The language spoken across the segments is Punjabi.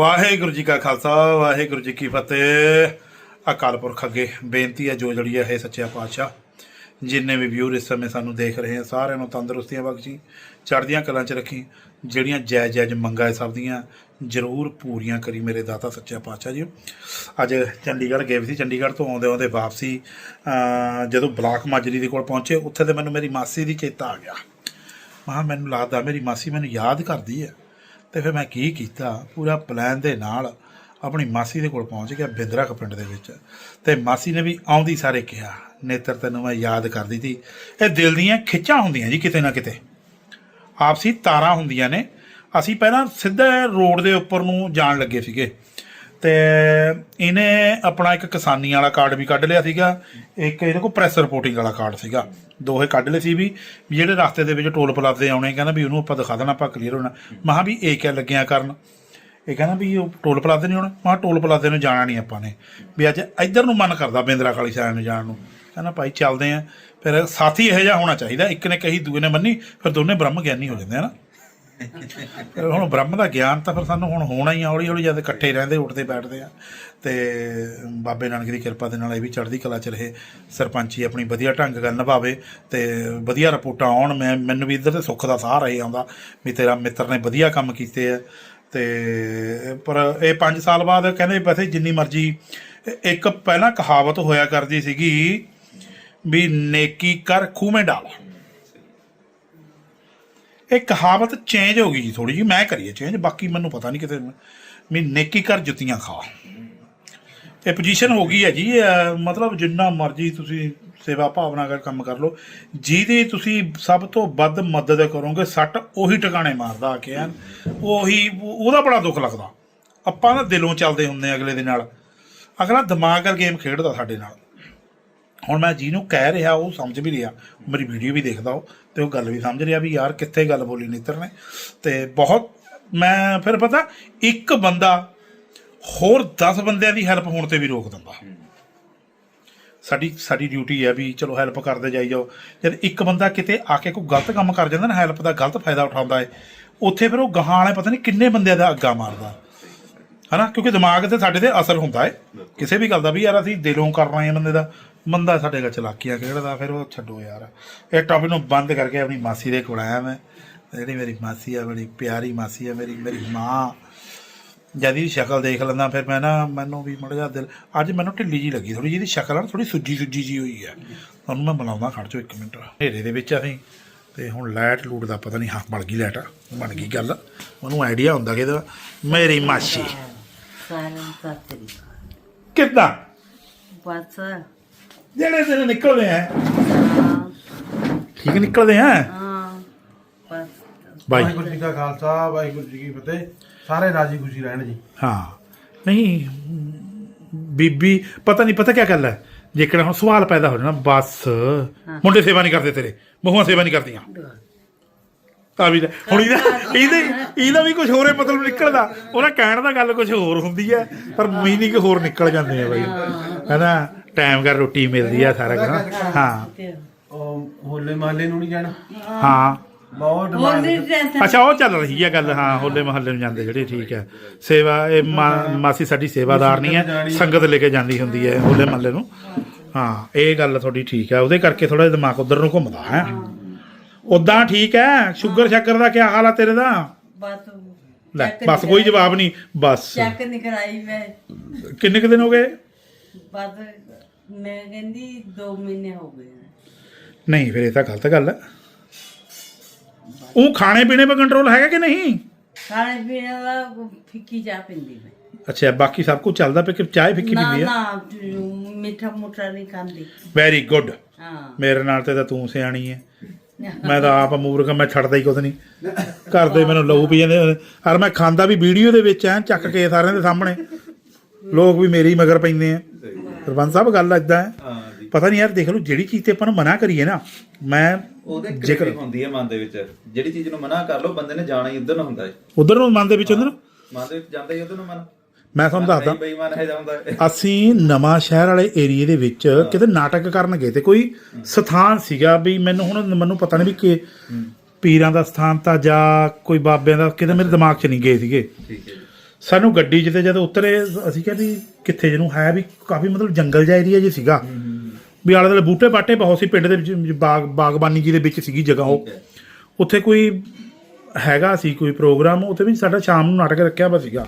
ਵਾਹਿਗੁਰੂ ਜੀ ਕਾ ਖਾਲਸਾ, ਵਾਹਿਗੁਰੂ ਜੀ ਕੀ ਫਤਿਹ। ਅਕਾਲ ਪੁਰਖ ਅੱਗੇ ਬੇਨਤੀ ਹੈ, ਜੋ ਜੜੀ ਹੈ ਇਹ ਸੱਚਿਆ ਪਾਤਸ਼ਾਹ, ਜਿੰਨੇ ਵੀ ਵਿਊਰ ਇਸ ਸਮੇਂ ਸਾਨੂੰ ਦੇਖ ਰਹੇ ਆ ਸਾਰਿਆਂ ਨੂੰ ਤੰਦਰੁਸਤੀਆਂ ਬਖਸ਼ੀ ਚੜ੍ਹਦੀਆਂ ਕਲਾਂ 'ਚ ਰੱਖੀ, ਜਿਹੜੀਆਂ ਜੈ ਜਾਇਜ਼ ਮੰਗਾਂ ਹੈ ਸਭ ਦੀਆਂ, ਜ਼ਰੂਰ ਪੂਰੀਆਂ ਕਰੀ ਮੇਰੇ ਦਾਤਾ ਸੱਚਿਆ ਪਾਤਸ਼ਾਹ ਜੀ। ਅੱਜ ਚੰਡੀਗੜ੍ਹ ਗਏ ਸੀ, ਚੰਡੀਗੜ੍ਹ ਤੋਂ ਆਉਂਦੇ ਆਉਂਦੇ ਵਾਪਸੀ ਜਦੋਂ ਬਲਾਕ ਮਾਜਰੀ ਦੇ ਕੋਲ ਪਹੁੰਚੇ, ਉੱਥੇ ਤੇ ਮੈਨੂੰ ਮੇਰੀ ਮਾਸੀ ਦੀ ਚੇਤਾ ਆ ਗਿਆ। ਮਹਾ ਮੈਨੂੰ ਲੱਗਦਾ ਮੇਰੀ ਮਾਸੀ ਮੈਨੂੰ ਯਾਦ ਕਰਦੀ ਹੈ। ਤੇ ਫਿਰ ਮੈਂ ਕੀ ਕੀਤਾ, ਪੂਰਾ ਪਲਾਨ ਦੇ ਨਾਲ ਆਪਣੀ ਮਾਸੀ ਦੇ ਕੋਲ ਪਹੁੰਚ ਗਿਆ ਬਿੰਦਰਖ ਪਿੰਡ ਦੇ ਵਿੱਚ। ਤੇ ਮਾਸੀ ਨੇ ਵੀ ਆਉਂਦੀ ਸਾਰੇ ਕਿਹਾ। ਨੇਤਰ ਤੈਨੂੰ ਮੈਂ ਯਾਦ ਕਰਦੀ ਸੀ ਇਹ ਦਿਲ ਦੀਆਂ ਖਿੱਚਾਂ ਹੁੰਦੀਆਂ ਜੀ ਕਿਤੇ ਨਾ ਕਿਤੇ। ਆਪਸੀ ਤਾਰਾਂ ਹੁੰਦੀਆਂ ਨੇ। ਅਸੀਂ ਪਹਿਲਾਂ ਸਿੱਧਾ ਰੋਡ ਦੇ ਉੱਪਰ ਨੂੰ ਜਾਣ ਲੱਗੇ ਸੀਗੇ। ਤੇ ਇਹਨੇ ਆਪਣਾ ਇੱਕ ਕਿਸਾਨੀ ਵਾਲਾ ਕਾਰਡ ਵੀ ਕੱਢ ਲਿਆ ਸੀਗਾ। ਇੱਕ ਇਹਦੇ ਕੋਲ ਪ੍ਰੈਸ ਰਿਪੋਰਟਿੰਗ ਵਾਲਾ ਕਾਰਡ ਸੀਗਾ। ਦੋਹੇ ਕੱਢ ਲਏ ਸੀ ਵੀ ਜਿਹੜੇ ਰਸਤੇ ਦੇ ਵਿੱਚ ਟੋਲ ਪਲਾਜ਼ੇ ਆਉਣੇ, ਕਹਿੰਦਾ ਵੀ ਉਹਨੂੰ ਆਪਾਂ ਦਿਖਾ ਦੇਣਾ, ਆਪਾਂ ਕਲੀਅਰ ਹੋਣਾ। ਮਹਾ ਵੀ ਇਹ ਕਿਆ ਲੱਗਿਆ ਕਰਨ? ਇਹ ਕਹਿੰਦਾ ਵੀ ਉਹ ਟੋਲ ਪਲਾਜ਼ੇ ਨਹੀਂ ਆਉਣਾ। ਮਹਾ ਟੋਲ ਪਲਾਜ਼ੇ ਨੂੰ ਜਾਣਾ ਨਹੀਂ ਆਪਾਂ ਨੇ। ਵੀ ਅੱਜ ਇੱਧਰ ਨੂੰ ਮਨ ਕਰਦਾ ਬਿੰਦਰਾ ਕਾਲੀ ਸਾਹਿਬ ਨੂੰ ਜਾਣ ਨੂੰ। ਕਹਿੰਦਾ ਭਾਈ ਚੱਲਦੇ ਆਂ। ਫਿਰ ਸਾਥੀ ਇਹੋ ਜਿਹਾ ਹੋਣਾ ਚਾਹੀਦਾ। ਇੱਕ ਨੇ ਕਹੀ, ਦੂਏ ਨੇ ਮੰਨੀ, ਫਿਰ ਦੋਨੇ ਬ੍ਰਹਮ ਗਿਆਨੀ ਹੋ ਜਾਂਦੇ ਹਨ ਨਾ। ਹੁਣ ਬ੍ਰਹਮ ਦਾ ਗਿਆਨ ਤਾਂ ਫਿਰ ਸਾਨੂੰ ਹੁਣ ਹੋਣਾ ਹੀ ਆ ਹੌਲੀ ਹੌਲੀ ਜਦ ਇਕੱਠੇ ਰਹਿੰਦੇ, ਉੱਠਦੇ, ਬੈਠਦੇ ਆ। ਤੇ ਬਾਬੇ ਨਾਨਕ ਦੀ ਕਿਰਪਾ ਦੇ ਨਾਲ ਇਹ ਵੀ ਚੜ੍ਹਦੀ ਕਲਾ ਚ ਰਹੇ। ਸਰਪੰਚੀ ਆਪਣੀ ਵਧੀਆ ਢੰਗ ਨਾਲ ਨਿਭਾਵੇ ਤੇ ਵਧੀਆ ਰਿਪੋਰਟਾਂ ਆਉਣ। ਮੈਂ, ਮੈਨੂੰ ਵੀ ਇੱਧਰ ਤੇ ਸੁੱਖ ਦਾ ਸਾਹ ਰਹੀ ਆਉਂਦਾ ਵੀ ਤੇਰਾ ਮਿੱਤਰ ਨੇ ਵਧੀਆ ਕੰਮ ਕੀਤੇ ਆ। ਤੇ ਪਰ ਇਹ 5 ਸਾਲ ਬਾਅਦ ਕਹਿੰਦੇ ਵੈਸੇ ਜਿੰਨੀ ਮਰਜ਼ੀ, ਇੱਕ ਪਹਿਲਾਂ ਕਹਾਵਤ ਹੋਇਆ ਕਰਦੀ ਸੀਗੀ ਵੀ ਨੇਕੀ ਕਰ ਖੂਮੇ ਡਾਲ। ਇਹ ਕਹਾਵਤ ਚੇਂਜ ਹੋ ਗਈ ਜੀ ਥੋੜੀ ਜੀ ਮੈਂ ਕਰੀਏ ਚੇਂਜ ਬਾਕੀ ਮੈਨੂੰ ਪਤਾ ਨਹੀਂ ਕਿਤੇ ਵੀ ਨੇਕੀ ਕਰ ਜੁੱਤੀਆਂ ਖਾ। ਇਹ ਪੋਜੀਸ਼ਨ ਹੋ ਗਈ ਹੈ ਜੀ ਮਤਲਬ ਜਿੰਨਾ ਮਰਜ਼ੀ ਤੁਸੀਂ ਸੇਵਾ ਭਾਵਨਾ ਨਾਲ ਕੰਮ ਕਰ ਲਓ, ਜਿਹਦੀ ਤੁਸੀਂ ਸਭ ਤੋਂ ਵੱਧ ਮਦਦ ਕਰੋਗੇ, ਸੱਟ ਉਹੀ ਟਿਕਾਣੇ ਮਾਰਦਾ ਆ ਕੇ ਐਨ, ਉਹੀ, ਉਹਦਾ ਬੜਾ ਦੁੱਖ ਲੱਗਦਾ। ਆਪਾਂ ਨਾ ਦਿਲੋਂ ਚੱਲਦੇ ਹੁੰਦੇ ਆ ਅਗਲੇ ਦੇ ਨਾਲ। ਅਗਲਾ ਦਿਮਾਗ ਨਾਲ ਗੇਮ ਖੇਡਦਾ ਸਾਡੇ ਨਾਲ। ਹੁਣ ਮੈਂ ਜਿਹਨੂੰ ਕਹਿ ਰਿਹਾ, ਉਹ ਸਮਝ ਵੀ ਰਿਹਾ, ਮੇਰੀ ਵੀਡੀਓ ਵੀ ਦੇਖਦਾ ਉਹ। ਤੇ ਉਹ ਗੱਲ ਵੀ ਸਮਝ ਰਿਹਾ ਵੀ ਯਾਰ ਕਿੱਥੇ ਗੱਲ ਬੋਲੀ ਨੇਤਰ ਨੇ। ਤੇ ਬਹੁਤ ਮੈਂ ਫਿਰ ਪਤਾ ਇੱਕ ਬੰਦਾ ਹੋਰ 10 ਬੰਦਿਆਂ ਦੀ ਹੈਲਪ ਹੋਣ ਤੇ ਵੀ ਰੋਕ ਦਿੰਦਾ। ਸਾਡੀ ਸਾਡੀ ਡਿਊਟੀ ਹੈ ਵੀ ਚਲੋ ਹੈਲਪ ਕਰਦੇ ਜਾਈ ਜਾਓ। ਜਦ ਇੱਕ ਬੰਦਾ ਕਿਤੇ ਆ ਕੇ ਕੋਈ ਗਲਤ ਕੰਮ ਕਰ ਜਾਂਦਾ ਨਾ ਹੈਲਪ ਦਾ ਗਲਤ ਫਾਇਦਾ ਉਠਾਉਂਦਾ ਹੈ ਉੱਥੇ ਫਿਰ ਉਹ ਗਾਹਾਂ ਵਾਲੇ ਪਤਾ ਨਹੀਂ ਕਿੰਨੇ ਬੰਦਿਆਂ ਦਾ ਅੱਗਾ ਮਾਰਦਾ। ਹਨਾ? ਕਿਉਂਕਿ ਦਿਮਾਗ ਤੇ ਸਾਡੇ ਤੇ ਅਸਰ ਹੁੰਦਾ ਹੈ ਕਿਸੇ ਵੀ ਗੱਲ ਦਾ ਵੀ ਯਾਰ ਅਸੀਂ ਦਿਲੋਂ ਕਰ ਰਹੇ ਹਾਂ ਬੰਦੇ ਦਾ। ਬੰਦਾ ਸਾਡੇ ਨਾਲ ਚਲਾਕੀਆਂ ਖੇਡਦਾ ਫਿਰ ਉਹ ਛੱਡੋ ਯਾਰ। ਇਹ ਟੌਪਿਕ ਨੂੰ ਬੰਦ ਕਰਕੇ ਆਪਣੀ ਮਾਸੀ ਦੇ ਕੋਲ ਆਇਆ ਮੈਂ। ਜਿਹੜੀ ਮੇਰੀ ਮਾਸੀ ਆ ਬੜੀ ਪਿਆਰੀ ਮਾਸੀ ਆ ਮੇਰੀ ਮੇਰੀ ਮਾਂ। ਜਦ ਇਹਦੀ ਸ਼ਕਲ ਦੇਖ ਲੈਂਦਾ ਫਿਰ ਮੈਂ ਨਾ ਮੈਨੂੰ ਵੀ ਮੜ ਜਾ ਦਿਲ ਅੱਜ ਮੈਨੂੰ ਢਿੱਲੀ ਜੀ ਲੱਗੀ ਥੋੜੀ ਜਿਹੀ ਸ਼ਕਲ ਆ ਥੋੜੀ ਸੁੱਜੀ ਸੁੱਜੀ ਜੀ ਹੋਈ ਹੈ ਤੁਹਾਨੂੰ ਮੈਂ ਬਣਾਉਂਦਾ ਖੜ ਜਾਓ ਇੱਕ ਮਿੰਟ। ਹਨੇਰੇ ਦੇ ਵਿੱਚ ਅਸੀਂ ਤੇ ਹੁਣ ਲਾਈਟ ਲੂਟ ਦਾ ਪਤਾ ਨਹੀਂ ਹਾਂ ਬਣ ਗਈ ਲਾਈਟ ਬਣ ਗਈ ਗੱਲ। ਉਹਨੂੰ ਆਈਡੀਆ ਹੁੰਦਾ ਕਿ ਮੇਰੀ ਮਾਸੀ ਸਾਰਿਆਂ ਕਿੱਦਾਂ? ਬਸ। ਜਿਹੜੇ ਦਿਨ ਨਿਕਲਦੇ ਆ। ਠੀਕ ਨਿਕਲਦੇ ਆ? ਹਾਂ ਬਸ। ਬਾਈ। ਵਾਹਿਗੁਰੂ ਜੀ ਕਾ ਖਾਲਸਾ ਵਾਹਿਗੁਰੂ ਜੀ ਕੀ ਫਤਿਹ। ਸਾਰੇ ਰਾਜੀ ਖੁਸ਼ੀ ਰਹਿਣ ਜੀ। ਹਾਂ। ਨਹੀਂ ਬੀਬੀ ਪਤਾ ਨਹੀਂ ਪਤਾ ਕੀ ਗੱਲ ਹੈ? ਜੇਕਰ ਹੁਣ ਸਵਾਲ ਪੈਦਾ ਹੋ ਜਾਣਾ ਬਸ। ਮੁੰਡੇ ਸੇਵਾ ਨਹੀਂ ਕਰਦੇ ਤੇਰੇ ਬਹੂਆਂ ਸੇਵਾ ਨਹੀਂ ਕਰਦੀਆਂ। ਤਾਂ ਵੀ ਲੈ। ਹੁਣ ਇਹਦਾ ਇਹਦੇ ਇਹਦਾ ਵੀ ਕੁਝ ਹੋਰ ਹੀ ਮਤਲਬ ਨਿਕਲਦਾ। ਉਹਦਾ ਕਹਿਣ ਦਾ ਗੱਲ ਕੁਝ ਹੋਰ ਹੁੰਦੀ ਹੈ ਪਰ ਮੀਨਿੰਗ ਹੋਰ ਨਿਕਲ ਜਾਂਦੇ ਆ ਬਾਈ। ਹੈਨਾ? ਟਾਈਮ ਕਰ ਰੋਟੀ ਮਿਲਦੀ ਆ ਸਾਰਾ ਕੁਝ ਹਾਂ। ਉਹ ਹੋਲੇ ਮਹੱਲੇ ਨੂੰ ਨਹੀਂ ਜਾਣਾ? ਹਾਂ। ਬਹੁਤ ਅੱਛਾ ਉਹ ਚੱਲ ਰਹੀ ਹੈ ਗੱਲ। ਹਾਂ ਹੋਲੇ ਮਹੱਲੇ ਨੂੰ ਜਾਂਦੇ ਜਿਹੜੇ ਠੀਕ ਹੈ। ਸੇਵਾ ਇਹ ਮਾ- ਮਾਸੀ ਸਾਡੀ ਸੇਵਾਦਾਰ ਨਹੀਂ ਹੈ ਸੰਗਤ ਲੈ ਕੇ ਜਾਂਦੀ ਹੁੰਦੀ ਹੈ ਹੋਲੇ ਮਹੱਲੇ ਨੂੰ। ਹਾਂ ਇਹ ਗੱਲ ਤੁਹਾਡੀ ਠੀਕ ਹੈ। ਉਹਦੇ ਕਰਕੇ ਥੋੜਾ ਦਿਮਾਗ ਉਧਰ ਨੂੰ ਘੁੰਮਦਾ ਹੈ। ਉਦਾਂ ਠੀਕ ਹੈ? ਸ਼ੂਗਰ ਸ਼ੱਕਰ ਦਾ ਕੀ ਹਾਲ ਆ ਤੇਰੇ ਦਾ? ਬਸ ਲੈ ਬਸ ਕੋਈ ਜਵਾਬ ਨਹੀਂ ਬਸ। ਚੈੱਕ ਨਹੀਂ ਕਰਾਈ ਮੈਂ। ਕਿੰਨੇ ਕੁ ਦਿਨ ਹੋ ਗਏ? ਬਸ ਮੈਂ ਕਹਿੰਦੀ 2 ਮਹੀਨੇ ਹੋ ਗਏ ਨਹੀਂ ਫਿਰ ਇਹ ਤਾਂ ਗਲਤ ਗੱਲ ਹੈ ਉਹ ਖਾਣੇ ਪੀਣੇ 'ਤੇ ਕੰਟਰੋਲ ਹੈਗਾ ਕਿ ਨਹੀਂ? ਖਾਣੇ ਪੀਣੇ ਦਾ ਫਿੱਕੀ ਚਾਹ ਪਿੰਦੀ ਮੈਂ। ਅੱਛਾ ਬਾਕੀ ਸਭ ਕੁਝ ਚੱਲਦਾ ਪਿਆ ਕਿ ਚਾਹ ਫਿੱਕੀ ਨਾ ਪੀਂਦੀ ਹੈ ਨਾ ਮਿੱਠਾ ਮੁੱਠਾ ਨਹੀਂ ਖਾਂਦੀ। ਵੈਰੀ ਗੁੱਡ ਹਾਂ। ਮੇਰੇ ਨਾਲ ਤੇ ਤਾਂ ਤੂੰ ਸਿਆਣੀ ਹੈ ਮੈਂ ਤਾਂ ਆਪ ਮੂਰਖ ਮੈਂ ਛੱਡਦਾ ਹੀ ਕੁਝ ਨਹੀਂ। ਘਰ ਦੇ ਮੈਨੂੰ ਲਹੂ ਪੀ ਜਾਂਦੇ ਹਰ ਮੈਂ ਖਾਂਦਾ ਵੀ ਵੀਡੀਓ ਦੇ ਵਿੱਚ ਐ ਚੱਕ ਕੇ ਸਾਰਿਆਂ ਦੇ ਸਾਹਮਣੇ। ਲੋਕ ਵੀ ਮੇਰੀ ਮਗਰ ਪੈਂਦੇ ਆ ਸਰਪੰਚ ਸਾਹਿਬ ਗੱਲ ਇਦਾਂ ਹੈ ਪਤਾ ਨਹੀਂ ਯਾਰ ਦੇਖ ਲਓ ਜਿਹੜੀ ਚੀਜ਼ ਤੇ ਆਪਾਂ ਨੂੰ ਮਨਾ ਕਰੀਏ ਨਾ ਮੈਂ ਉਹਦੇ ਜੇਕਰ ਹੁੰਦੀ ਹੈ ਮਨ ਦੇ ਵਿੱਚ। ਜਿਹੜੀ ਚੀਜ਼ ਨੂੰ ਮਨਾ ਕਰ ਲਓ ਬੰਦੇ ਨੇ ਜਾਣਾ ਹੀ ਉਧਰ ਨੂੰ ਹੁੰਦਾ ਹੈ ਉਧਰ ਨੂੰ ਮਨ ਦੇ ਵਿੱਚ ਉਹਨਾਂ ਨੂੰ? ਮਨ ਦੇ ਵਿੱਚ ਜਾਂਦਾ ਹੀ ਉਧਰ ਨੂੰ ਮਨ। ਮੈਂ ਤੁਹਾਨੂੰ ਦੱਸਦਾ। ਬੇਈਮਾਨ ਹੈ ਜਾਂਦਾ ਹੈ ਅਸੀਂ ਨਵਾਂ ਸ਼ਹਿਰ ਵਾਲੇ ਏਰੀਏ ਦੇ ਵਿੱਚ ਕਿਤੇ ਨਾਟਕ ਕਰਨ ਗਏ ਤੇ ਕੋਈ ਸਥਾਨ ਸੀਗਾ ਵੀ ਮੈਨੂੰ ਹੁਣ ਮੈਨੂੰ ਪਤਾ ਨਹੀਂ ਵੀ ਕਿ ਪੀਰਾਂ ਦਾ ਸਥਾਨ ਤਾਂ ਜਾਂ ਕੋਈ ਬਾਬਿਆਂ ਦਾ ਕਿਤੇ ਮੇਰੇ ਦਿਮਾਗ 'ਚ ਨਹੀਂ ਗਏ ਸੀਗੇ। ਠੀਕ ਹੈ ਜੀ। ਸਾਨੂੰ ਗੱਡੀ 'ਚ ਤੇ ਜਦੋਂ ਉਤਰੇ ਅਸੀਂ ਕਿਹਾ ਵੀ ਕਿੱਥੇ ਜਿਹਨੂੰ ਹੈ ਵੀ ਕਾਫੀ ਮਤਲਬ ਜੰਗਲ ਜਿਹਾ ਏਰੀਆ ਜਿਹਾ ਸੀਗਾ। ਵੀ ਆਲੇ ਦੁਆਲੇ ਬੂਟੇ ਬਾਟੇ ਬਹੁਤ ਸੀ ਪਿੰਡ ਦੇ ਵਿੱਚ ਬਾਗ ਬਾਗਬਾਨੀ ਜੀ ਦੇ ਵਿੱਚ ਸੀਗੀ ਜਗ੍ਹਾ ਉਹ। ਉੱਥੇ ਕੋਈ ਹੈਗਾ ਸੀ ਕੋਈ ਪ੍ਰੋਗਰਾਮ ਉੱਥੇ ਵੀ ਸਾਡਾ ਸ਼ਾਮ ਨੂੰ ਨਾਟਕ ਰੱਖਿਆ ਵਾ ਸੀਗਾ।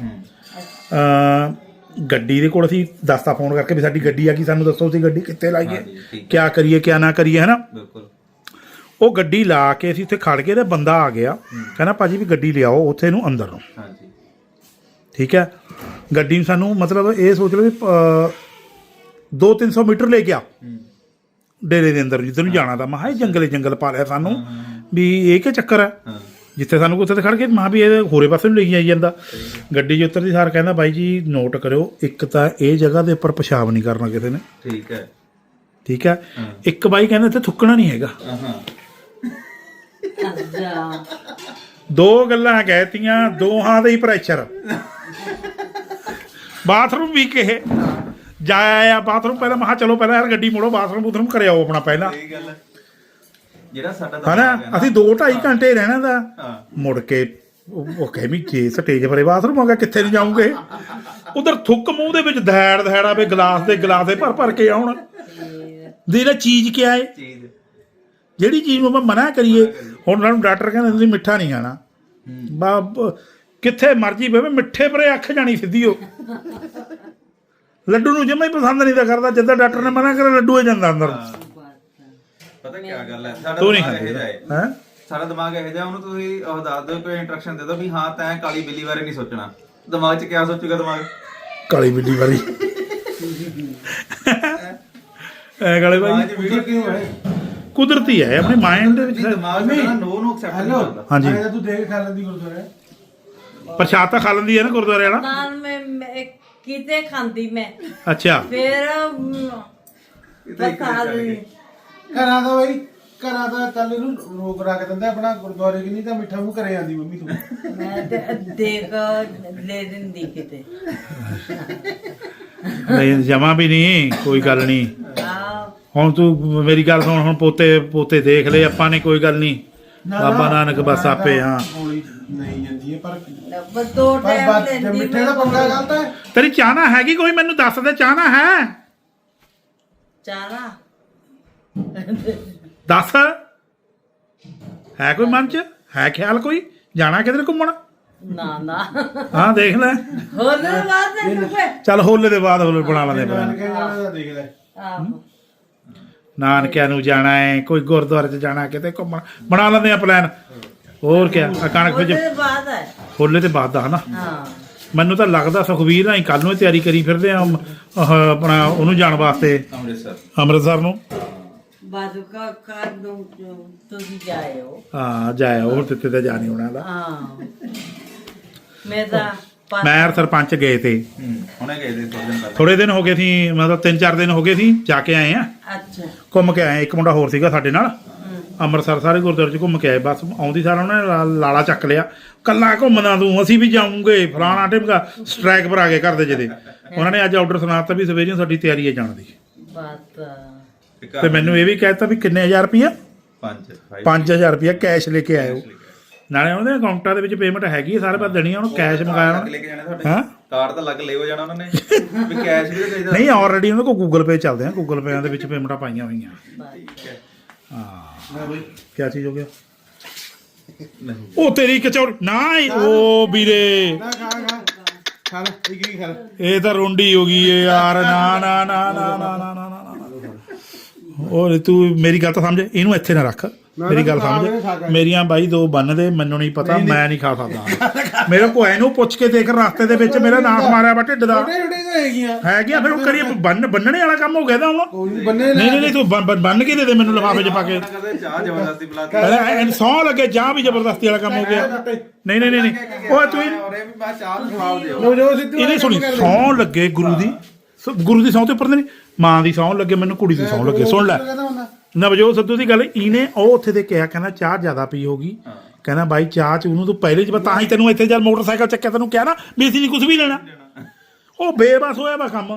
ਗੱਡੀ ਦੇ ਕੋਲ ਅਸੀਂ ਦੱਸਤਾ ਫੋਨ ਕਰਕੇ ਵੀ ਸਾਡੀ ਗੱਡੀ ਆ ਗਈ ਸਾਨੂੰ ਦੱਸੋ ਅਸੀਂ ਗੱਡੀ ਕਿੱਥੇ ਲਾਈਏ। ਕਿਆ ਕਰੀਏ ਕਿਆ ਨਾ ਕਰੀਏ ਹਨਾ? ਬਿਲਕੁਲ। ਉਹ ਗੱਡੀ ਲਾ ਕੇ ਅਸੀਂ ਉੱਥੇ ਖੜ ਗਏ ਤੇ ਬੰਦਾ ਆ ਗਿਆ ਕਹਿੰਦਾ ਭਾਜੀ ਵੀ ਗੱਡੀ ਲਿਆਓ ਉੱਥੇ ਨੂੰ ਅੰਦਰ ਨੂੰ। ਹਾਂਜੀ। ਠੀਕ ਹੈ? ਗੱਡੀ ਨੂੰ ਸਾਨੂੰ ਮਤਲਬ ਇਹ ਸੋਚ ਲਓ ਵੀ 2-300 ਮੀਟਰ ਲੈ ਗਿਆ ਡੇਰੇ ਦੇ ਅੰਦਰ ਜਿੱਧਰ ਨੂੰ ਜਾਣਾ ਤਾਂ ਮਹਾ ਜੰਗਲੇ ਜੰਗਲ ਪਾ ਲਿਆ ਸਾਨੂੰ ਵੀ ਇਹ ਕੀ ਚੱਕਰ ਹੈ? ਹਾਂ। ਜਿੱਥੇ ਸਾਨੂੰ ਉੱਥੇ ਤੇ ਖੜ ਕੇ ਮਾਂ ਵੀ ਇਹ ਹੋਰੇ ਪਾਸੇ ਨੂੰ ਲਈ ਜਾਈ ਜਾਂਦਾ। ਗੱਡੀ 'ਚ ਉਤਰਦੀ ਸਾਰ ਕਹਿੰਦਾ ਬਾਈ ਜੀ ਨੋਟ ਕਰਿਓ ਇੱਕ ਤਾਂ ਇਹ ਜਗ੍ਹਾ ਦੇ ਉੱਪਰ ਪਿਸ਼ਾਬ ਨਹੀਂ ਕਰਨਾ ਕਿਸੇ ਨੇ। ਠੀਕ ਹੈ। ਠੀਕ ਹੈ। ਇੱਕ ਬਾਈ ਕਹਿੰਦਾ ਇੱਥੇ ਥੁੱਕਣਾ ਨਹੀਂ ਹੈਗਾ। ਹਾਂ ਹਾਂ। ਅੱਛਾ। ਦੋ ਗੱਲਾਂ ਕਹਿਤੀਆਂ ਦੋਹਾਂ ਦਾ ਹੀ ਪ੍ਰੈਸ਼ਰ ਬਾਥਰੂਮ ਵੀ ਕਿਹੇ। ਜਾਇਆ ਆ ਬਾਥਰੂਮ ਪਹਿਲਾਂ ਮਹਾ ਚਲੋ ਪਹਿਲਾਂ ਯਾਰ ਗੱਡੀ ਮੋੜੋ ਬਾਥਰੂਮ ਬੂਥਰੂਮ ਕਰਿਆਓ ਆਪਣਾ ਪਹਿਲਾਂ। ਸਹੀ ਗੱਲ ਹੈ। ਜਿਹੜਾ ਸਾਡਾ ਹਨਾ? ਹੈ ਨਾ, ਅਸੀਂ 2 2.5 ਘੰਟੇ ਰਹਿਣਾ ਦਾ। ਹਾਂ। ਮੁੜ ਕੇ ਉਹ ਉਹ ਕਹੇ ਵੀ ਜੇ ਸਟੇਜ ਪਰੇ ਬਾਥਰੂਮ ਹੋ ਗਿਆ ਕਿੱਥੇ ਨਹੀਂ ਜਾਉਂਗੇ ਉਧਰ ਥੁੱਕ ਮੂੰਹ ਦੇ ਵਿੱਚ ਧੈੜ ਧੈੜਾ ਵੇ ਗਲਾਸ ਦੇ ਗਲਾਸੇ ਭਰ ਭਰ ਕੇ ਆਉਣ। ਦੀ ਨਾ ਚੀਜ਼ ਕਿਆ ਚੀਜ਼। ਜਿਹੜੀ ਚੀਜ਼ ਨੂੰ ਆਪਾਂ ਮਨਾ ਕਰੀਏ ਹੁਣ ਉਹਨਾਂ ਨੂੰ ਡਾਕਟਰ ਕਹਿੰਦੇ ਤੁਸੀਂ ਮਿੱਠਾ ਨਹੀਂ ਖਾਣਾ। ਬਾ ਬ- ਕਿੱਥੇ ਮਰਜ਼ੀ ਬਵੇ ਮਿੱਠੇ ਪਰੇ ਅੱਖ ਜਾਣੀ ਸਿੱਧੀ ਹੋ ਲੱਡੂ ਨੂੰ ਜਮਾ ਹੀ ਪਸੰਦ ਨਹੀਂ ਤਾਂ ਕਰਦਾ ਜਿੱਦਾਂ ਡਾਕਟਰ ਨੇ ਮਨਾ ਕਰਿਆ ਲੱਡੂ ਹੀ ਜਾਂਦਾ ਅੰਦਰ। ਪਤਾ ਕੀ ਗੱਲ ਹੈ? ਸਾਡਾ ਤੂੰ ਨਹੀਂ ਦਿਮਾਗ ਖਾਂਦੀ ਇਹੋ ਜਿਹਾ ਹੈ। ਹੈ? ਸਾਡਾ ਦਿਮਾਗ ਇਹੋ ਜਿਹਾ ਉਹਨੂੰ ਤੁਸੀਂ ਉਹ ਦੱਸ ਦਿਓ ਕੋਈ ਇੰਟਰੈਕਸ਼ਨ ਦੇ ਦਿਓ ਵੀ ਹਾਂ ਤੈਂ ਕਾਲੀ ਬਿੱਲੀ ਬਾਰੇ ਨਹੀਂ ਸੋਚਣਾ। ਦਿਮਾਗ 'ਚ ਕਿਆ ਸੋਚੂਗਾ ਦਿਮਾਗ? ਕਾਲੀ ਬਿੱਲੀ ਵਾਲੀ ਐ ਕਾਲੇ ਭਾਈ 'ਚ ਵੀਡੀਓ ਕਿਉਂ ਹੈ? ਕੁਦਰਤੀ ਹੈ ਆਪਣੇ ਮਾਈਂਡ ਦੇ ਵਿੱਚ ਨਹੀਂ ਦਿਮਾਗ 'ਚ ਨਾ ਨੋ ਨੂੰ ਐਕਸੈਪਟ ਨਹੀਂ ਹੈਲੋ ਕਰਦਾ ਹਾਂਜੀ। ਆਏ ਤਾਂ ਤੂੰ ਦੇਖ ਖਾ ਲੈਂਦੀ ਗੁਰਦੁਆਰੇ। ਪ੍ਰਸ਼ਾਦ ਤਾਂ ਖਾ ਲੈਂਦੀ ਹੈ ਨਾ ਗੁਰਦੁਆਰੇ ਵਾਲਾ? ਨਾਲ ਮੈਂ ਮੈਂ ਕਿਤੇ ਖਾਂਦੀ ਮੈਂ। ਅੱਛਾ। ਫਿਰ ਅਮ, ਇਹ ਤਾਂ ਇੱਕ ਗਈ। ਨਹੀਂ। ਘਰਾਂ ਦਾ ਬਈ ਘਰਾਂ ਦਾ ਕੱਲ ਇਹਨੂੰ ਰੋਕ ਰੱਖ ਦਿੰਦਾ ਆਪਣਾ ਗੁਰਦੁਆਰੇ ਕਿ ਨਹੀਂ ਤਾਂ ਮਿੱਠਾ ਮੂੰਹ ਕਰੇ ਜਾਂਦੀ ਮੰਮੀ ਤੂੰ। ਮੈਂ ਤੇ ਦੇਖ ਲੈ ਦਿੰਦੀ ਕਿਤੇ। ਨਹੀਂ ਜਮਾ ਵੀ ਨਹੀਂ ਕੋਈ ਗੱਲ ਨਹੀਂ। ਆ ਹੁਣ ਤੂੰ ਮੇਰੀ ਗੱਲ ਸੁਣ ਹੁਣ ਪੋਤੇ ਪੋਤੇ ਦੇਖ ਲਏ ਆਪਾਂ ਨੇ ਕੋਈ ਗੱਲ ਨਹੀਂ। ਬਾਬਾ ਨਾਨਕ ਬਸ ਆਪੇ ਹਾਂ। ਨਹੀਂ ਜਾਂਦੀ ਹੈ ਪਰ ਬਸ ਦੋ ਪਰ ਟਾਈਮ ਬਾਤ- ਲੈਂਦੀ ਮਿੱਠੇ ਦਾ ਪੰਗਾ ਗਲਤ ਹੈ। ਤੇਰੀ ਚਾਹਨਾ ਹੈਗੀ ਕੋਈ? ਮੈਨੂੰ ਦੱਸ ਦੇ ਚਾਹਨਾ ਹੈ? ਚਾਰਾ ਦੱਸ। ਹੈ ਕੋਈ ਮਨ ਚ? ਹੈ ਖਿਆਲ ਕੋਈ? ਜਾਣਾ ਕਿਧਰ ਘੁੰਮਣ? ਨਾ ਨਾ। ਹਾਂ ਦੇਖ ਲੈ। ਹੋਰ ਬਾਤ ਹੈ ਕੁਪੇ ਚੱਲ ਹੋਲੇ ਦੇ ਬਾਅਦ ਹੋਲੇ ਬਣਾ ਲੈਂਦੇ ਪਲਾਨ ਦੇਖ ਲੈ। ਆਹੋ। ਨਾਨਕਿਆਂ ਨੂੰ ਜਾਣਾ ਹੈ ਕੋਈ ਗੁਰਦੁਆਰੇ 'ਚ ਜਾਣਾ ਕਿਤੇ ਘੁੰਮਣ। ਬਣਾ ਲੈਂਦੇ ਆ ਪਲਾਨ ਹੋਰ ਕੀ ਆ ਕਣਕ ਵਿੱਚ ਉਹਦੇ ਬਾਅਦ ਹੈ। ਹੋਲੇ ਤੇ ਬਾਅਦ ਦਾ ਹਨਾ? ਹਾਂ। ਮੈਨੂੰ ਤਾਂ ਲੱਗਦਾ ਸੁਖਵੀਰ ਨਾਲ ਹੀ ਕੱਲ ਨੂੰ ਹੀ ਤਿਆਰੀ ਕਰੀ ਫਿਰਦੇ ਆ ਆਹ, ਆਪਣਾ ਉਹਨੂੰ ਜਾਣ ਵਾਸਤੇ। ਅੰਮ੍ਰਿਤਸਰ। ਅੰਮ੍ਰਿਤਸਰ ਨੂੰ। ਬਾਜੂ ਕਾ ਕਰ ਦੂੰ ਤੁਸੀਂ ਜਾਇਓ। ਹਾਂ ਜਾਇਆ ਹੋਰ ਦਿੱਤੇ ਤਾਂ ਜਾ ਨਹੀਂ ਹੋਣਾ ਦਾ ਹਾਂ। ਮੈਂ ਤਾਂ ਪਾ- ਮੈਂ ਔਰ ਸਰਪੰਚ ਗਏ ਤੇ। ਹੂੰ ਹੁਣੇ ਗਏ ਸੀ ਥੋੜੇ ਦਿਨ ਪਹਿਲਾਂ। ਥੋੜੇ ਦਿਨ ਹੋ ਗਏ ਸੀ ਮਤਲਬ 3-4 ਦਿਨ ਹੋ ਗਏ ਸੀ ਜਾ ਕੇ ਆਏ ਆ। ਅੱਛਾ। ਘੁੰਮ ਕੇ ਆਏ ਇੱਕ ਮੁੰਡਾ ਹੋਰ ਸੀਗਾ ਸਾਡੇ ਨਾਲ। ਅੰਮ੍ਰਿਤਸਰ ਸਾਰੇ ਗੁਰਦੁਆਰੇ 'ਚ ਘੁੰਮ ਕੇ ਆਏ ਬਸ ਆਉਂਦੀ ਸਾਰ ਉਹਨੇ ਲਾ- ਲਾਲਾ ਚੱਕ ਲਿਆ। ਕੱਲਾ ਘੁੰਮਣਾ ਤੂੰ ਅਸੀਂ ਵੀ ਜਾਵਾਂਗੇ ਫਲਾਣਾ ਟਿਮਕਾ ਸਟ੍ਰਾਈਕ ਪਰ ਆ ਗਏ ਘਰ ਦੇ ਜਿਹਦੇ। ਉਹਨਾਂ ਨੇ ਅੱਜ ਆਰਡਰ ਸੁਣਾਤਾ ਵੀ ਸਵੇਰੇ ਸਾਡੀ ਤਿਆਰੀ ਹੈ ਜਾਣ ਦੀ। ਬਾਤ ਤੇ ਮੈਨੂੰ ਇਹ ਵੀ ਕਹਿਤਾ ਵੀ ਕਿੰਨੇ ਹਜ਼ਾਰ ਰੁਪਈਆ? ਪੰਜ five 5000 ਰੁਪਈਆ ਕੈਸ਼ ਲੈ ਕੇ ਆਇਓ। ਨਾਲੇ ਉਹਦੇ ਅਕਾਊਂਟਾਂ ਦੇ ਵਿੱਚ ਪੇਮੈਂਟ ਹੈਗੀ ਹੈ ਸਾਰੇ ਪਾਸ ਦੇਣੀ ਆ ਉਹਨੂੰ ਕੈਸ਼ ਮੰਗਾਇਆ ਉਹਨੇ। ਹਾਂ? ਕਾਰਡ ਤਾਂ ਲੱਗ ਲੈ ਹੋ ਜਾਣਾ ਉਹਨਾਂ ਨੇ। ਵੀ ਕੈਸ਼ ਵੀ ਚਾਹੀਦਾ। ਨਹੀਂ ਆਲਰੇਡੀ ਉਹਨਾਂ ਕੋਲ ਗੂਗਲ ਪੇ ਚੱਲਦੇ ਆ। ਗੂਗਲ ਪੇ ਦੇ ਵਿੱਚ ਪੇਮੈਂਟਾਂ ਪਾਈਆਂ ਹੋਈਆਂ। ਠੀਕ ਹੈ। ਬਈ ਕੀ ਚੀਜ਼ ਹੋ ਗਿਆ? ਨਹੀਂ। ਉਹ ਤੇਰੀ ਕਚੌਰ ਨਾ ਉਹ ਵੀਰੇ। ਇਹ ਤਾਂ ਰੁੰਡੀ ਹੋ ਗਈ ਏ ਯਾਰ। ਨਾ ਨਾ ਨਾ ਨਾ ਨਾ ਨਾ। ਹੋਰ ਤੂੰ ਮੇਰੀ ਗੱਲ ਤਾਂ ਸਮਝ ਇਹਨੂੰ ਇੱਥੇ ਨਾ ਰੱਖ। ਮੇਰੀ ਗੱਲ ਸਮਝ। ਮੇਰੀਆਂ ਬਾਈ ਦੋ ਬੰਨ ਦੇ ਮੈਨੂੰ ਨਹੀਂ ਪਤਾ ਮੈਂ ਨਹੀਂ ਖਾ ਸਕਦਾ। ਮੇਰੇ ਕੋ ਇਹਨੂੰ ਪੁੱਛ ਕੇ ਦੇਖ ਰਸਤੇ ਦੇ ਵਿੱਚ ਮੇਰਾ ਨਾਮ ਮਾਰਿਆ ਵਾ ਢਿੱਡ ਦਾ। ਹੈਗੀਆਂ। ਹੈ ਗਿਆ ਫਿਰ ਉਹ ਕਰੀਏ ਬੰਨ ਬੰਨਣੇ ਵਾਲਾ ਕੰਮ ਹੋ ਗਿਆ ਤਾਂ ਹੁਣ? ਕੋਈ ਨੀ, ਬੰਨੇ ਨਹੀਂ ਨਹੀਂ ਨਹੀਂ ਤੂੰ ਬੰਨ- ਕੇ ਦੇ ਦੇ ਮੈਨੂੰ ਲਿਫਾਫੇ 'ਚ ਪਾ ਕੇ। ਕਦੇ ਚਾਹ ਜ਼ਬਰਦਸਤੀ ਬੁਲਾ ਕੇ ਐ ਸੌ ਲੱਗੇ ਜਾਂ ਵੀ ਜ਼ਬਰਦਸਤੀ ਵਾਲਾ ਕੰਮ ਹੋ ਗਿਆ। ਨਹੀਂ ਨਹੀਂ ਨਹੀਂ ਓਏ ਤੂੰ ਇਹਨੇ ਸੁਣੀ ਸੌ ਲੱਗੇ ਗੁਰੂ ਦੀ। ਸੋ ਗੁਰੂ ਦੀ ਸੌ ਤੇ ਉੱਪਰ ਨਹੀਂ ਮਾਂ ਦੀ ਸੌ ਲੱਗੇ ਮੈਨੂੰ ਕੁੜੀ ਦੀ ਸੌ ਲੱਗੇ ਸੁਣ ਲੈ। ਨਵਜੋਤ ਸਿੱਧੂ ਦੀ ਗੱਲ ਇਹਨੇ ਉਹ ਉੱਥੇ ਤੇ ਕਿਹਾ ਕਹਿੰਦਾ ਚਾਹ ਜ਼ਿਆਦਾ ਪੀ ਹੋਗੀ। ਕਹਿੰਦਾ ਬਾਈ ਚਾਹ ਚ ਉਹਨੂੰ ਤੂੰ ਪਹਿਲੇ ਚ ਤਾਂ ਹੀ ਤੈਨੂੰ ਇੱਥੇ ਜਦ ਮੋਟਰਸਾਈਕਲ ਚੱਕਿਆ ਤੈਨੂੰ ਕਿਹਾ ਨਾ ਵੀ ਅਸੀਂ ਨਹੀਂ ਕੁਝ ਵੀ ਲੈਣਾ। ਉਹ ਬੇਬਸ ਹੋਇਆ ਵਾ ਕੰਮ।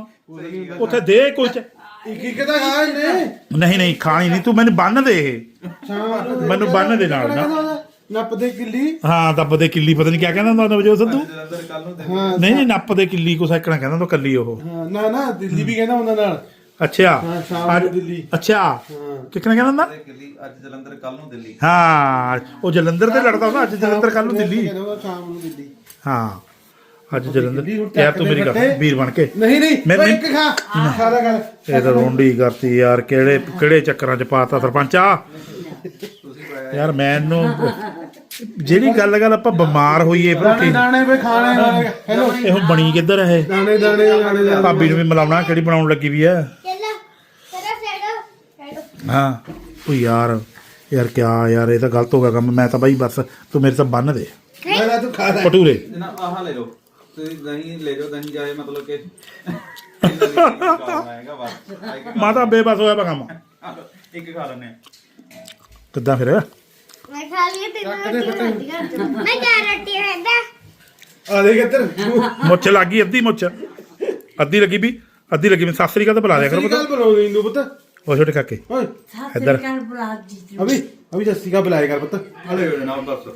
ਉੱਥੇ ਦੇ ਕੁਝ ਇੱਕ ਇੱਕ ਤਾਂ ਖਾ ਇਹਨੇ ਨਹੀਂ ਨਹੀਂ ਖਾਣੀ ਨਹੀਂ ਤੂੰ ਮੈਨੂੰ ਬੰਨ ਦੇ। ਇਹ ਨੂੰ ਮੈਨੂੰ ਬੰਨ ਦੇ ਨਾਲ ਨਾ। ਨੱਪ ਦੇ ਕਿੱਲੀ। ਹਾਂ ਦੱਬ ਦੇ ਕਿੱਲੀ ਪਤਾ ਨਹੀਂ ਕਿਆ ਕਹਿੰਦਾ ਹੁੰਦਾ ਨਵਜੋਤ ਸੰਧੂ? ਜਲੰਧਰ ਕੱਲ ਨੂੰ ਦਿੱਲੀ ਹਾਂ ਨਹੀਂ ਨਹੀਂ ਨੱਪ ਦੇ ਕਿੱਲੀ ਕੋ ਸੈਕਣਾ ਕਹਿੰਦਾ ਤਾਂ ਕੱਲੀ ਉਹ। ਹਾਂ, ਨਾ ਨਾ ਦਿੱਲੀ ਵੀ ਕਹਿੰਦਾ ਉਹਨਾਂ ਨਾਲ। ਅੱਛਾ। ਹਾਂ, ਸ਼ਾਮ ਨੂੰ ਅੱਜ- ਦਿੱਲੀ। ਅੱਛਾ। ਹਾਂ। ਕਿਕਣਾ ਕਹਿੰਦਾ ਹੁੰਦਾ? ਕਿੱਲੀ ਅੱਜ ਜਲੰਧਰ ਕੱਲ ਨੂੰ ਦਿੱਲੀ। ਹਾਂ ਉਹ ਜਲੰਧਰ ਤੇ ਲੜਦਾ ਹੁੰਦਾ ਅੱਜ ਜਲੰਧਰ ਕੱਲ ਨੂੰ ਦਿੱਲੀ। ਕਹਿੰਦਾ ਉਹ ਸ਼ਾਮ ਨੂੰ ਦਿੱਲੀ। ਹਾਂ ਅੱਜ ਦਿੱਲੀ ਜਲੰਧਰ ਹੁਣ ਯਾਰ ਚੱਕ ਤੂੰ ਮੇਰੀ ਗੱਲ। ਵੀਰ ਬਣ ਕੇ। ਨਹੀਂ ਨਹੀਂ ਮੈਂ- ਓਏ ਇੱਕ ਖਾ। ਖਾਦਾ ਗੱਲ ਇਹ ਤਾਂ ਰੋਂਡੀ ਕਰਤੀ ਯਾਰ ਕਿਹੜੇ ਕਿਹੜੇ ਚੱਕਰਾਂ 'ਚ ਪਾਤਾ ਸਰਪੰਚਾ? ਤੁਸੀਂ ਪਾਇਆ ਯਾਰ ਮੈਨੂੰ ਜਿਹੜੀ ਗੱਲ ਗੱਲ ਆਪਾਂ ਬਿਮਾਰ ਹੋਈਏ ਦਾਣੇ ਦਾਣੇ ਵੇ ਖਾਣੇ ਵਾਲੇ ਹੈਲੋ। ਇਹ ਹੁਣ ਬਣੀ ਕਿੱਧਰ ਇਹ? ਦਾਣੇ ਦਾਣੇ ਦਾਣੇ ਦਾਣੇ। ਭਾਬੀ ਨੂੰ ਵੀ ਮਿਲਾਉਣਾ ਕਿਹੜੀ ਬਣਾਉਣ ਲੱਗੀ ਵੀ ਆ? ਚੱਲ ਤੇਰਾ ਹਾਂ। ਉਹ ਯਾਰ ਯਾਰ ਕਿਆ ਯਾਰ ਇਹ ਤਾਂ ਗਲਤ ਹੋ ਗਿਆ ਕੰਮ। ਮੈਂ ਤਾਂ ਬਾਈ ਬਸ ਤੂੰ ਮੇਰੇ ਤਾਂ ਬੰਨ ਦੇ। ਮੈਂ ਤੂੰ ਖਾ ਲੈ। ਪਟੂਰੇ ਜਨਾ ਆਹ ਲੈ ਲਓ। ਤੁਸੀਂ ਦਹੀਂ ਲੈ ਜਾਓ ਦਹੀਂ ਜਾਏ ਮਤਲਬ ਕਿ ਬਸ। ਆਹ ਇੱਕ ਮਾਤਾ ਬੇਬਸ ਹੋਇਆ ਪਿਆ ਕੰਮ। ਇੱਕ ਖਾ ਲੈਣੇ ਕਿੱਦਾਂ ਫਿਰ? ਮੈਂ ਖਾ ਲਈ ਤੇ ਮੈਂ ਚਾਰ ਰੋਟੀ ਖਾਦਾ ਆ ਦੇਖ ਇੱਧਰ। ਮੁੱਛ ਲੱਗ ਗਈ ਅੱਧੀ ਮੁੱਛ। ਅੱਧੀ ਲੱਗੀ ਵੀ ਅੱਧੀ ਲੱਗੀ ਮੈਂ ਸਾਸਰੀ ਕਾ ਤਾਂ ਬੁਲਾ ਦਿਆ ਕਰੋ ਸਸਰੀ ਪਤਾ ਕਾਲ ਇੰਦੂ ਪੁੱਤ। ਉਹ ਛੋਟੇ ਕਾਕੇ। ਓਏ। ਇੱਧਰ। ਸਾਸਰੀ ਬੁਲਾਕ ਜੀ ਅਭੀ ਅਭੀ ਸਸਰੀ ਕਾਲ ਬੁਲਾਇਆ ਕਰ ਪੁੱਤ। ਹਲੇ ਹੋ ਜਨਾਬ ਬਸ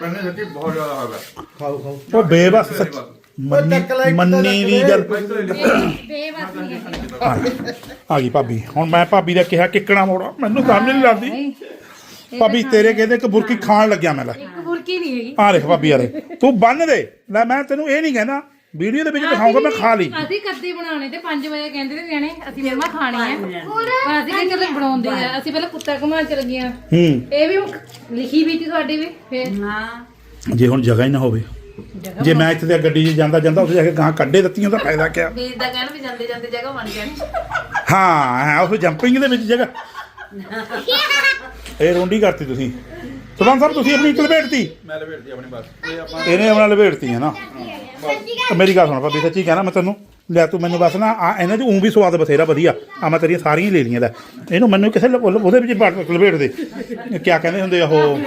ਪਹਿਲੇ ਸੱਚੀ ਬਹੁਤ ਜ਼ਿਆਦਾ ਹੋ ਗਿਆ ਖਾਓ ਖਾਓ। ਉਹ ਬੇਬਸ ਸੱਚ ਮੰਨੀ ਚੱਕ ਲੈ ਇੱਕ ਮੰਨੀ ਤਾਂ ਗੱਲ ਬੇਵਸ ਨਹੀਂ ਆ ਗਈ। ਭਾਬੀ। ਹੁਣ ਮੈਂ ਭਾਬੀ ਦਾ ਕਿਹਾ ਕਿੱਕਣਾ ਮੋੜਾ। ਮੈਨੂੰ ਸਮਝ ਨਹੀਂ ਲੱਗਦੀ। ਭਾਬੀ ਤੇਰੇ ਕਹਿੰਦੇ ਕਿ ਬੁਰਕੀ ਖਾਣ ਲੱਗਿਆ ਮੈਂ ਲੈ। ਇੱਕ ਬੁਰਕੀ ਨਹੀਂ ਹੈਗੀ। ਆ ਦੇਖ ਭਾਬੀ ਯਾਰੇ ਤੂੰ ਬੰਨ ਦੇ। ਲੈ ਮੈਂ ਤੈਨੂੰ ਇਹ ਨਹੀਂ ਕਹਿੰਦਾ ਵੀਡੀਓ ਦੇ ਵਿੱਚ ਦਿਖਾਉਂਗਾ ਮੈਂ ਖਾ ਲਈ। ਅਸੀਂ ਕੱਦੇ ਬਣਾਉਣੇ ਤੇ 5 ਵਜੇ ਕਹਿੰਦੇ ਨੇ ਜਾਣੇ ਅਸੀਂ ਮੰਮਾ ਖਾਣੀ ਹੈ ਪਰ ਅਸੀਂ ਚਲੋ ਬਣਾਉਂਦੇ ਆ। ਅਸੀਂ ਪਹਿਲਾਂ ਕੁੱਤਾ ਘੁਮਾਉਣ ਚਲ ਗਏ ਆ ਹੂੰ। ਇਹ ਵੀ ਲਿਖੀ ਵੀ ਸੀ ਤੁਹਾਡੀ ਵੀ ਫੇਰ? ਹਾਂ ਜੇ ਹੁਣ ਜਗ੍ਹਾ ਹੀ ਨਾ ਹੋਵੇ। ਜੇ ਮੈਂ ਇੱਥੇ ਤੇ ਗੱਡੀ 'ਚ ਜਾਂਦਾ ਜਾਂਦਾ ਉੱਥੇ ਜਾ ਕੇ ਗਾਂ ਕੱਢੇ ਦਿੱਤੀਆਂ ਤਾਂ ਫਾਇਦਾ ਕਿਆ? ਵੀਰ ਦਾ ਕਹਿਣ ਵੀ ਜਾਂਦੇ ਜਾਂਦੇ ਜਗ੍ਹਾ ਬਣ ਜਾਣੀ। ਹਾਂ ਹਾਂ ਉਹ ਜੰਪਿੰਗ ਦੇ ਵਿੱਚ ਜਗ੍ਹਾ। ਇਹ ਰੋਂਡੀ ਕਰਤੀ ਤੁਸੀਂ। ਸੁਭਾਨ ਸਾਹਿਬ ਤੁਸੀਂ ਆਪਣੀ ਇੱਕ ਲਪੇਟਤੀ ਮੈਂ ਲਪੇਟਦੀ ਆਪਣੀ ਬਸ। ਇਹ ਆਪਾਂ ਇਹਨੇ ਆਪਣਾ ਲਪੇਟਤੀ ਹੈ ਨਾ। ਤੇ ਮੇਰੀ ਗੱਲ ਸੁਣ ਭਾਬੀ ਸੱਚੀ ਕਹਿਣਾ ਮੈਂ ਤੈਨੂੰ। ਲੈ ਤੂੰ ਮੈਨੂੰ ਬਸ ਨਾ ਆ ਇਹਨਾਂ ਦੀ ਉਂ ਵੀ ਸਵਾਦ ਬਥੇਰਾ ਵਧੀਆ। ਆ ਮੈਂ ਤੇਰੀਆਂ ਸਾਰੀਆਂ ਹੀ ਲੈ ਲਈਆਂ ਲੈ। ਇਹਨੂੰ ਮੈਨੂੰ ਕਿਸੇ ਲ- ਉਹਦੇ ਵਿੱਚ ਬਾਟ ਲਪੇਟ ਦੇ। ਕਿਆ ਕਹਿੰਦੇ ਹੁੰਦੇ ਆ ਉਹ?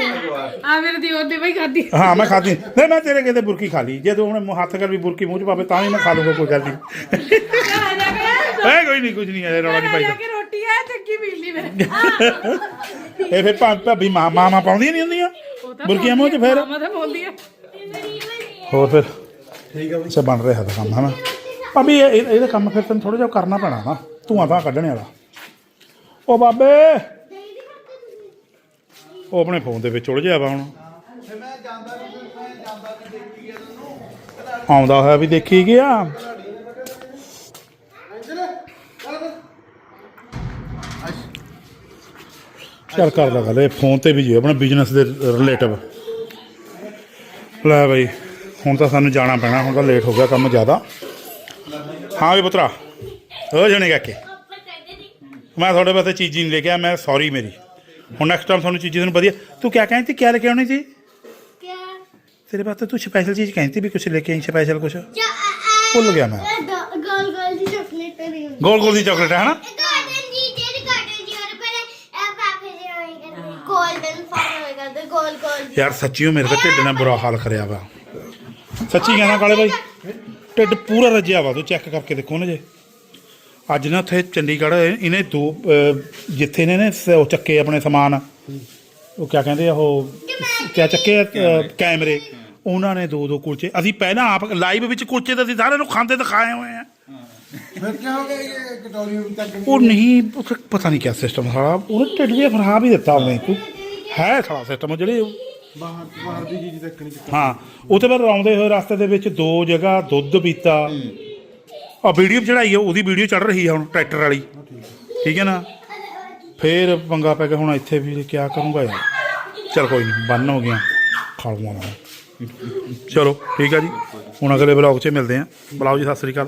ਆ ਮੇਰੇ ਦੇ ਬਈ ਖਾਦੀ ਹਾਂ ਮੈਂ ਖਾਦੀ ਨਹੀਂ ਮੈਂ ਤੇਰੇ ਕਹਿੰਦੇ ਬੁਰਕੀ ਖਾ ਲਈ। ਜੇ ਤੂੰ ਹੁਣ ਮੂੰਹ ਹੱਥ ਕਰ ਵੀ ਬੁਰਕੀ ਮੂੰਹ ਚ ਪਾਵੇ ਤਾਂ ਵੀ ਮੈਂ ਖਾ ਲੂੰਗਾ ਕੋਈ ਗੱਲ ਨਹੀਂ ਐ ਕੋਈ ਨਹੀਂ ਕੁਝ ਨਹੀਂ ਐ ਰੌਲਾ ਨਹੀਂ ਪਾਈਦਾ। ਕਿ ਰੋਟੀ ਆ ਚੱਕੀ ਮਿਲ ਲਈ ਮੇਰੇ ਇਹ ਫਿਰ ਭਾ- ਭਾਬੀ ਮਾਂ ਮਾਂ ਪਾਉਂਦੀਆਂ ਨਹੀਂ ਹੁੰਦੀਆਂ? ਬੁਰਕੀਆਂ ਮੂੰਹ ਚ ਫਿਰ? ਮਾਮਾ ਤਾਂ ਬੋਲਦੀ ਆ ਹੋਰ ਫਿਰ? ਠੀਕ ਆ ਬਈ ਬਣ ਰਿਹਾ ਤਾਂ ਕੰਮ ਹੈ ਨਾ ਭਾਬੀ ਇਹ ਇਹ- ਇਹਦਾ ਕੰਮ ਫਿਰ ਤੈਨੂੰ ਥੋੜਾ ਜਿਹਾ ਕਰਨਾ ਪੈਣਾ ਨਾ ਧੂਆਂ ਤਾਂ ਕੱਢਣੇ ਵਾਲਾ। ਉਹ ਬਾਬੇ! ਉਹ ਆਪਣੇ ਫੋਨ ਦੇ ਵਿੱਚ ਉੜ ਵਾ ਹੁਣ। ਆਉਂਦਾ ਹੋਇਆ ਵੀ ਦੇਖੀ ਗਿਆ। ਚੱਲ ਕਰਦਾ ਗੱਲ ਇਹ ਫੋਨ ਤੇ ਵੀ ਜੀ ਆਪਣਾ ਬਿਜ਼ਨਸ ਦੇ ਰਿਲੇਟਿਵ ਲੈ ਬਈ ਹੁਣ ਤਾਂ ਸਾਨੂੰ ਜਾਣਾ ਪੈਣਾ ਹੁਣ ਤਾਂ ਲੇਟ ਹੋ ਗਿਆ ਕੰਮ ਜ਼ਿਆਦਾ। ਹਾਂ ਵੀ ਪੁੱਤਰਾ ਹੋ ਜਾਣੇ ਕਾਕੇ। ਮੈਂ ਤੁਹਾਡੇ ਵਾਸਤੇ ਚੀਜ਼ ਨਹੀਂ ਲੈ ਕੇ ਆਇਆ ਮੈਂ ਸੌਰੀ ਮੇਰੀ। ਹੁਣ ਨੈਕਸਟ ਟਾਈਮ ਤੁਹਾਨੂੰ ਚੀਜ਼ਾਂ ਨੂੰ ਵਧੀਆ। ਤੂੰ ਕਿਆ ਕਹਿੰਦੀ ਸੀ ਕਿਆ ਲੈ ਕੇ ਆਉਣੀ ਸੀ? ਕਿਆ? ਤੇਰੇ ਵਾਸਤੇ ਤੂੰ ਸਪੈਸ਼ਲ ਚੀਜ਼ ਕਹਿੰਦੀ ਸੀ ਵੀ ਕੁਝ ਲੈ ਕੇ ਆਈ ਸਪੈਸ਼ਲ ਕੁਝ ਭੁੱਲ ਗਿਆ ਮੈਂ। ਗੋਲ ਗੋਲ ਦੀ ਚਾਕਲੇਟ ਹੈ ਨਾ ਗਾਰਡਨ ਦੀ ਜਿਹੜੀ ਗਾਰਡਨ ਦੀ ਔਰ ਪਰ ਇਹ ਪਾਪੇ ਦੇ ਹੋਏਗਾ ਗੋਲਡਨ ਫਾਰ ਹੋਏਗਾ ਤੇ ਗੋਲ ਗੋਲ ਯਾਰ ਸੱਚੀਓ ਮੇਰੇ ਤਾਂ ਢਿੱਡ ਨੇ ਬੁਰਾ ਹਾਲ ਕਰਿਆ ਵਾ। ਸੱਚੀ ਕਹਿੰਦਾ ਕਾਲੇ ਬਾਈ ਢਿੱਡ ਪੂਰਾ ਰੱਜਿਆ ਵਾ ਤੂੰ ਚੈੱਕ ਕਰਕੇ ਦੇਖੋ ਨਾ ਜੇ। ਅੱਜ ਨਾ ਉੱਥੇ ਚੰਡੀਗੜ੍ਹ ਇਹਨੇ ਦੋ ਅਹ, ਜਿੱਥੇ ਨੇ ਨੇ ਸ- ਉਹ ਚੱਕੇ ਆਪਣੇ ਸਮਾਨ। ਉਹ ਕਿਆ ਕਹਿੰਦੇ ਆ ਉਹ ਕਿਆ ਚੱਕੇ ਆ, ਅਹ, ਕੈਮਰੇ। ਉਹਨਾਂ ਨੇ ਦੋ ਦੋ ਕੁਲਚੇ। ਅਸੀਂ ਪਹਿਲਾਂ ਆਪ ਲਾਈਵ ਵਿੱਚ ਕੁਲਚੇ ਤਾਂ ਅਸੀਂ ਸਾਰਿਆਂ ਨੂੰ ਖਾਂਦੇ ਦਿਖਾਏ ਹੋਏ ਆ। ਫਿਰ ਕੀ ਹੋ ਗਿਆ ਇਹ ਕਟੋਰੀ ਵੀ ਤੱਕ ਉਹ ਨਹੀਂ ਉਹ ਪਤਾ ਨਹੀਂ ਕਿਆ ਸਿਸਟਮ ਸਾਲਾ ਉਹਨੇ ਢਿੱਡ ਜਿਹਾ ਫਰਹਾ ਵੀ ਦਿੱਤਾ ਉਹਨੇ। ਕੋਈ ਹੈ ਸਾਲਾ ਸਿਸਟਮ ਜਿਹੜੇ। ਉਹ ਬਾਹਰ ਬਾਹਰ ਦੀ ਚੀਜ਼ ਨਹੀਂ ਹਾਂ ਉਹ ਤੇ ਫਿਰ ਆਉਂਦੇ ਹੋਏ ਰਸਤੇ ਦੇ ਵਿੱਚ ਦੋ ਜਗ੍ਹਾ ਦੁੱਧ ਪੀਤਾ। ਆ ਵੀਡੀਓ ਚੜਾਈ ਆ ਉਹਦੀ ਵੀਡੀਓ ਚੜ ਰਹੀ ਆ ਹੁਣ ਟਰੈਕਟਰ ਵਾਲੀ। ਠੀਕ ਹੈ ਨਾ? ਫੇਰ ਪੰਗਾ ਪੈ ਗਿਆ ਹੁਣ ਇੱਥੇ ਵੀ ਕੀ ਕਰੂੰਗਾ ਯਾਰ? ਚਲ ਕੋਈ ਨਹੀਂ ਬੰਨ ਹੋ ਗਿਆ। ਖਾ ਲਵਾਂ ਮੈਂ ਚਲੋ ਠੀਕ ਆ ਜੀ। ਹੁਣ ਅਗਲੇ ਬਲੌਗ 'ਚ ਮਿਲਦੇ ਆ। ਬੁਲਾਓ ਜੀ ਸਤਿ ਸ੍ਰੀ ਅਕਾਲ।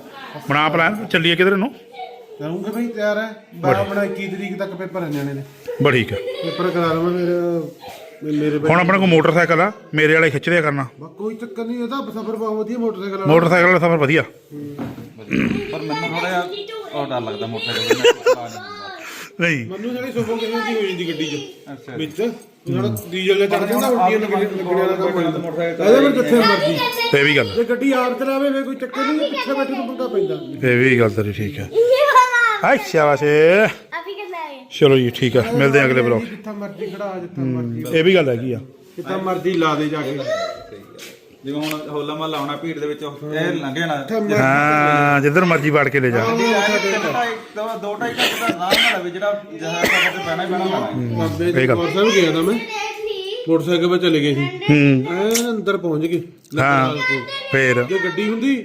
ਬਣਾ ਪਲਾਨ ਚੱਲੀਏ ਕਿਧਰ ਨੂੰ? ਕਰੂੰਗੇ ਬਈ ਤਿਆਰ ਹੈ। ਬਾਹਰ ਆਪਣਾ 21 ਤਰੀਕ ਤੱਕ ਪੇਪਰ ਹੈ ਨਿਆਣੇ ਦੇ। ਬੜੀ ਠੀਕ ਆ ਪੇਪਰ ਕਰਾ ਲਵਾਂ ਮੇਰੇ ਮੇਰੇ ਹੁਣ ਆਪਣੇ ਕੋਲ ਮੋਟਰਸਾਈਕਲ ਆ ਮੇਰੇ ਵਾਲੇ ਖਿੱਚ ਰਿਆ ਕਰਨਾ। ਬਸ ਕੋਈ ਚੱਕਰ ਨਹੀਂ ਇਹਦਾ ਸਫਰ ਬਹੁਤ ਵਧੀਆ ਮੋਟਰਸਾਈਕਲ ਵਾਲਾ ਮੋਟਰਸਾਈਕਲ ਵਾਲਾ ਸਫ਼ਰ ਵਧੀਆ। ਪਰ ਮੈਨੂੰ ਥੋੜਾ ਜਿਹਾ ਉਹ ਡਰ ਲੱਗਦਾ ਮੋਟਰਸਾਈਕਲ ਨਹੀਂ। ਮੈਨੂੰ ਸਾਡੀ ਸੋਫੋ ਕਿਵੇਂ ਦੀ ਹੋ ਜਾਂਦੀ ਗੱਡੀ 'ਚ। ਵਿੱਚ। ਜਿਹੜਾ ਡੀਜ਼ਲ ਨੇ ਚੜ ਜਾਂਦਾ ਉਲਟੀਆਂ ਲੱਗਣੀਆਂ ਵਾਲਾ ਕੰਮ ਹੋ ਜਾਂਦਾ। ਮੋਟਰਸਾਈਕਲ ਇਹਦੇ ਵਿੱਚ ਜਿੱਥੇ ਮਰਜ਼ੀ। ਇਹ ਵੀ ਗੱਲ। ਜੇ ਗੱਡੀ ਆਪ ਚਲਾਵੇ ਫੇ ਕੋਈ ਚੱਕਰ ਨਹੀਂ ਪਿੱਛੇ ਬੈਠੇ ਨੂੰ ਪੰਗਾ ਪੈਂਦਾ। ਇਹ ਵੀ ਗੱਲ ਤੇਰੀ ਠੀਕ ਹੈ। ਹਾਏ ਸ਼ਾਬਾਸ਼ ਅਭੀ ਹੈ ਚਲੋ ਜੀ ਠੀਕ ਹੈ ਮਿਲਦੇ ਹਾਂ ਅਗਲੇ ਬਲੌਗ ਜਿੱਥੇ ਮਰਜ਼ੀ ਖੜਾ ਜਿੱਥੇ ਮਰਜ਼ੀ ਇਹ ਵੀ ਗੱਲ ਹੈਗੀ ਆ। ਕਿਤਾ ਮਰਜ਼ੀ ਲਾ ਦੇ ਜਾ ਕੇ। ਜਿਵੇਂ ਹੁਣ ਹੋਲਾ ਮਹੱਲਾ ਆਉਣਾ ਭੀੜ ਦੇ ਵਿੱਚ ਇਹ ਲੰਘ ਜਾਣਾ। ਹਾਂ ਜਿੱਧਰ ਮਰਜ਼ੀ ਵੜ ਕੇ ਲੈ ਜਾ। ਦੋ ਢਾਈ ਘੰਟੇ ਦਾ ਆਰਾਮ ਨਾਲ ਵੀ ਜਿਹੜਾ ਜਹਾ ਸਫ਼ਰ ਤੇ ਪੈਣਾ ਹੀ ਪੈਣਾ ਬਾਬੇ ਗੱਲ। ਕੋਲ ਸਾਹਿਬ ਗਿਆ ਤਾਂ ਮੈਂ। ਮੋਟਰਸਾਈਕਲ 'ਤੇ ਚਲੇ ਗਏ ਸੀ। ਹੂੰ ਅੰਦਰ ਪਹੁੰਚ ਗਏ। ਹਾਂ। ਫੇਰ। ਜੇ ਗੱਡੀ ਹੁੰਦੀ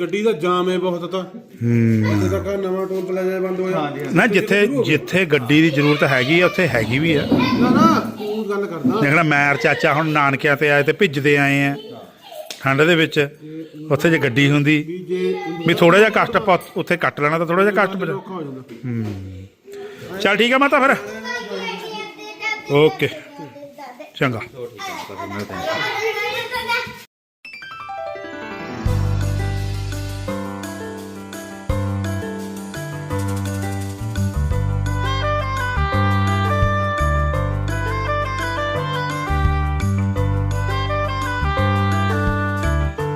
ਗੱਡੀ ਦਾ ਜਾਮ ਹੈ ਬਹੁਤ ਤਾਂ। ਹੂੰ। ਇੱਥੇ ਤੱਕ ਆਹ ਨਵਾਂ ਟੋਲ ਪਲਾਜ਼ਾ ਬੰਦ ਹੋਇਆ। ਨਾ ਜਿੱਥੇ ਜਿੱਥੇ ਗੱਡੀ ਦੀ ਜ਼ਰੂਰਤ ਹੈਗੀ ਆ ਉੱਥੇ ਹੈਗੀ ਵੀ ਆ। ਨਾ ਨਾ ਉਹ ਗੱਲ ਕਰਦਾ। ਦੇਖਣਾ ਮੈਰ ਚਾਚਾ ਹੁਣ ਨਾਨਕਿਆਂ ਤੇ ਆਏ ਤੇ ਭਿੱਜਦੇ ਆਏ ਆ। ਠੰਡ ਦੇ ਵਿੱਚ ਉੱਥੇ ਜੇ ਗੱਡੀ ਹੁੰਦੀ ਵੀ ਜੇ ਵੀ ਥੋੜਾ ਜਿਹਾ ਕਸ਼ਟ ਆਪਾਂ ਉੱਥੇ ਕੱਟ ਲੈਣਾ ਤਾਂ ਥੋੜਾ ਜਿਹਾ ਕਸ਼ਟ ਬਚਾ। ਔਖਾ ਹੋ ਜਾਂਦਾ। ਚੱਲ ਠੀਕ ਆ ਮਾਤਾ ਫਿਰ। ਓਕੇ। ਚੰਗਾ।